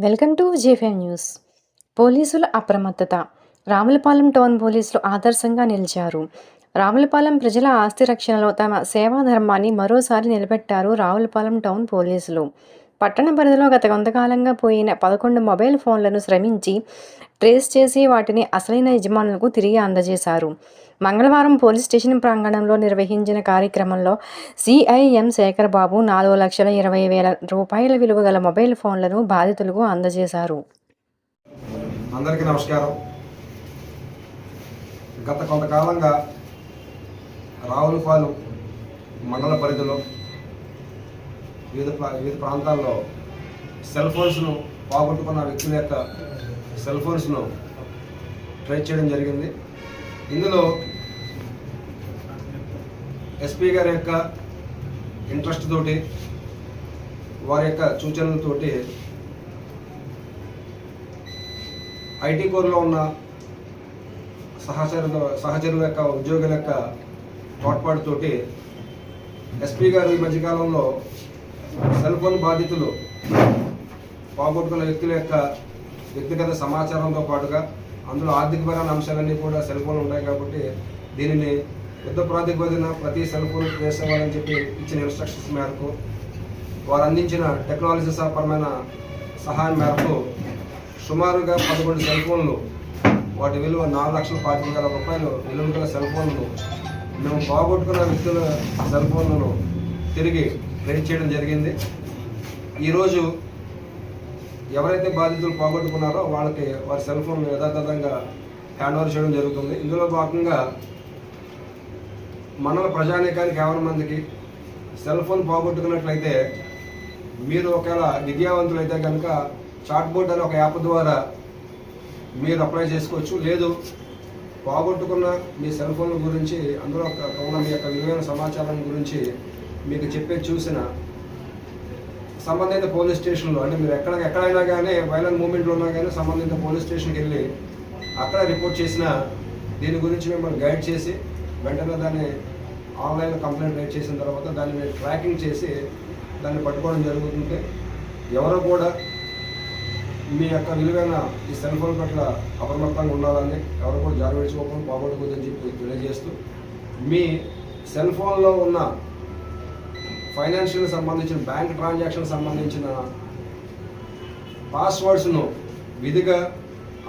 Welcome to జేఫే news. పోలీసుల అప్రమత్తత. రాములపాలెం town పోలీసులు ఆదర్శంగా నిలిచారు. రావులపాలెం ప్రజల ఆస్తి రక్షణలో తమ సేవా ధర్మాన్ని మరోసారి నిలబెట్టారు రావులపాలెం టౌన్ పోలీసులు. పట్టణ పరిధిలో గత కొంతకాలంగా పోయిన పదకొండు మొబైల్ ఫోన్లను శ్రమించి ట్రేస్ చేసి వాటిని అసలైన యజమానులకు తిరిగి అందజేశారు. మంగళవారం పోలీస్ స్టేషన్ ప్రాంగణంలో నిర్వహించిన కార్యక్రమంలో సిఐఎం శేఖర్ బాబు నాలుగు లక్షల ఇరవై వేల రూపాయల విలువ గల మొబైల్ ఫోన్లను బాధితులకు అందజేశారు. అందరికీ నమస్కారం. గత కొంతకాలంగా రావులపాలెం మండల పరిధిలో వివిధ ప్రా- వివిధ ప్రాంతాల్లో సెల్ ఫోన్స్ను పోగొట్టుకున్న వ్యక్తుల యొక్క సెల్ ఫోన్స్ను ట్రేస్ చేయడం జరిగింది. ఇందులో ఎస్పీ గారి యొక్క ఇంట్రెస్ట్ తోటి వారి యొక్క సూచనలతోటి ఐటీ కోర్లో ఉన్న సహచరుల సహచరుల యొక్క ఉద్యోగుల యొక్క తోడ్పాటుతోటి ఎస్పీ గారు ఈ మధ్యకాలంలో సెల్ బాధితులు పోగొట్టుకున్న వ్యక్తుల యొక్క వ్యక్తిగత సమాచారంతో పాటుగా అందులో ఆర్థికపరమైన అంశాలన్నీ కూడా సెల్ ఫోన్లు ఉన్నాయి కాబట్టి దీనిని యుద్ధ ప్రాతిపదికన ప్రతి సెల్ ఫోన్ వేసేవాలని చెప్పి ఇచ్చిన ఇన్స్ట్రక్షన్స్ మేరకు వారు అందించిన టెక్నాలజీ పరమైన సహాయం మేరకు సుమారుగా పదకొండు సెల్ ఫోన్లు వాటి విలువ నాలుగు లక్షల పాతిక వేల రూపాయలు విలువ గల సెల్ ఫోన్లు మేము పోగొట్టుకున్న వ్యక్తుల సెల్ ఫోన్లను తిరిగి ట్రేస్ చేయడం జరిగింది. ఈరోజు ఎవరైతే బాధితులు పోగొట్టుకున్నారో వాళ్ళకి వారి సెల్ ఫోన్ యథాతథంగా హ్యాండ్ ఓవర్ చేయడం జరుగుతుంది. ఇందులో భాగంగా మండల ప్రజానీకానికి యాభై మందికి సెల్ ఫోన్ పోగొట్టుకున్నట్లయితే మీరు ఒకవేళ విద్యావంతులైతే కనుక చాట్ బోర్డ్ అనే ఒక యాప్ ద్వారా మీరు అప్లై చేసుకోవచ్చు. లేదు పోగొట్టుకున్న మీ సెల్ ఫోన్ గురించి అందులో ఒక- ఉన్న మీ యొక్క విలువైన సమాచారం గురించి మీకు చెప్పే చూసిన సంబంధిత పోలీస్ స్టేషన్లో అంటే మీరు ఎక్కడ ఎక్కడైనా కానీ వైలెంట్ మూమెంట్లో ఉన్నా కానీ సంబంధిత పోలీస్ స్టేషన్కి వెళ్ళి అక్కడ రిపోర్ట్ చేసిన దీని గురించి మిమ్మల్ని గైడ్ చేసి వెంటనే దాన్ని ఆన్లైన్ కంప్లైంట్ రైట్ చేసిన తర్వాత దాన్ని మీరు ట్రాకింగ్ చేసి దాన్ని పట్టుకోవడం జరుగుతుంది ఎవరో కూడా మీ యొక్క విలువైన ఈ సెల్ ఫోన్ పట్ల అప్రమత్తంగా ఉండాలని ఎవరు కూడా జారి విడిచుకోకుండా పోగొట్టుకోదని చెప్పి తెలియజేస్తూ మీ సెల్ ఫోన్లో ఉన్న ఫైనాన్షియల్ సంబంధించిన బ్యాంక్ ట్రాన్సాక్షన్ సంబంధించిన పాస్వర్డ్స్ను విధిగా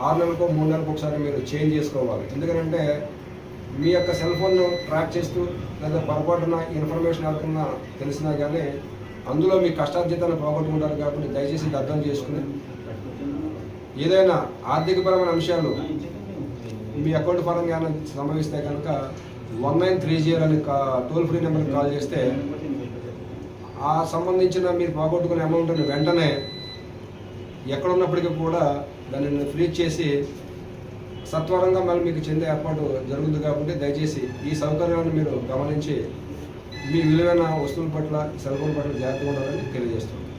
ఆరు నెలలకు మూడు నెలలకు ఒకసారి మీరు చేంజ్ చేసుకోవాలి. ఎందుకంటే మీ యొక్క సెల్ ఫోన్ను ట్రాక్ చేస్తూ లేదా పొరపాటున ఇన్ఫర్మేషన్ ఎవరికన్నా తెలిసినా కానీ అందులో మీ కష్టార్జితాన్ని పోగొట్టుకుంటారు కాబట్టి దయచేసి అర్థం చేసుకుని ఏదైనా ఆర్థికపరమైన అంశాలు మీ అకౌంట్ పరంగా ఏమైనా సంభవిస్తే కనుక వన్ నైన్ త్రీ జీరో అనే టోల్ ఫ్రీ నెంబర్కి కాల్ చేస్తే ఆ సంబంధించిన మీరు పోగొట్టుకునే అమౌంట్ని వెంటనే ఎక్కడున్నప్పటికీ కూడా దానిని ఫ్రీ చేసి సత్వరంగా మళ్ళీ మీకు చెందే ఏర్పాటు జరుగుతుంది కాబట్టి దయచేసి ఈ సౌకర్యాన్ని మీరు గమనించి మీ విలువైన వస్తువుల పట్ల సెల్ పట్ల జాగ్రత్తగా ఉండాలని తెలియజేస్తున్నాను